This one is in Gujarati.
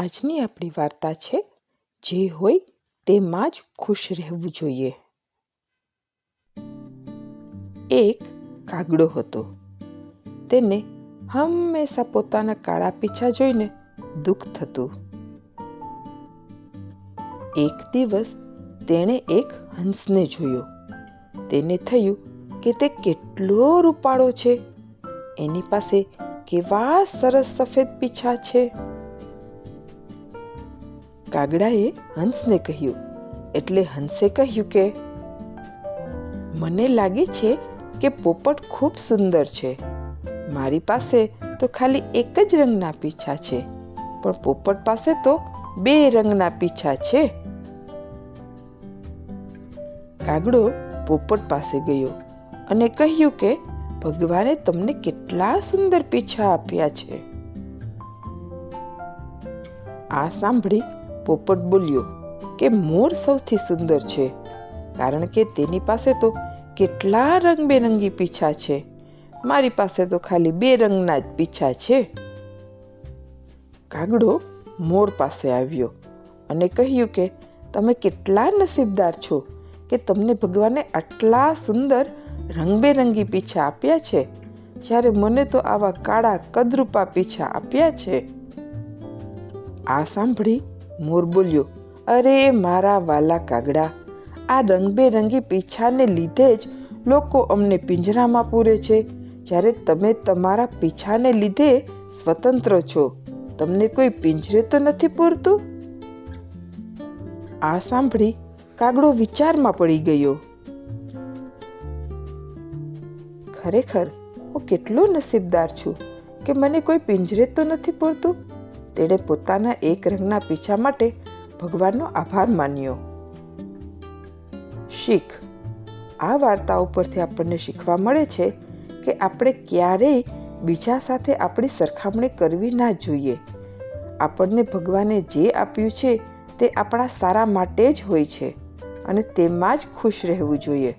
આજની આપણી વાર્તા છે, જે હોય તેમાં જ ખુશ રહેવું જોઈએ. એક કાગડો હતો. તેને હંમેશા પોતાના કાળા પીછા જોઈને દુઃખ થતું. એક દિવસ તેણે એક હંસને જોયો. તેને થયું કે તે કેટલો રૂપાળો છે. એની પાસે કેવા સરસ સફેદ પીછા છે. કાગડાએ હંસને કહ્યું. એટલે હંસે કહ્યું કે, મને લાગે છે કે પોપટ ખૂબ સુંદર છે. મારી પાસે તો ખાલી એક જ રંગના પીછા છે, પણ પોપટ પાસે તો બે રંગના પીછા છે. કાગડો પોપટ પાસે ગયો અને કહ્યું કે, ભગવાને તમને કેટલા સુંદર પીછા આપ્યા છે. આ સાંભળી પોપટ બોલ્યો, કે મોર સૌથી સુંદર છે, કારણ કે તેની પાસે તો કેટલા રંગબેરંગી પીછા છે. મારી પાસે તો ખાલી બે રંગના જ પીછા છે. કાગડો મોર પાસે આવ્યો અને કહ્યું કે, તમે કેટલા નસીબદાર છો કે તમને ભગવાને આટલા સુંદર રંગબેરંગી પીછા આપ્યા છે, જ્યારે મને તો આવા કાળા કદરૂપા પીછા આપ્યા છે. આ સાંભળી મોર બોલ્યો, અરે, મારા વાલા કાગડા, આ રંગબેરંગી પીછાને લીધે જ લોકો અમને પિંજરામાં પૂરે છે. જ્યારે તમે તમારા પીછાને લીધે સ્વતંત્ર છો, તમને કોઈ પિંજરે તો નથી પૂરતું? આ સાંભળી કાગડો વિચારમાં પડી ગયો. ખરેખર, હું કેટલો નસીબદાર છું કે મને કોઈ પિંજરે તો નથી પૂરતું? તેણે પોતાના એક રંગના પીછા માટે ભગવાનનો આભાર માન્યો. શીખ. આ વાર્તા ઉપરથી આપણને શીખવા મળે છે કે આપણે ક્યારેય બીજા સાથે આપણી સરખામણી કરવી ના જોઈએ. આપણને ભગવાને જે આપ્યું છે તે આપણા સારા માટે જ હોય છે અને તેમાં જ ખુશ રહેવું જોઈએ.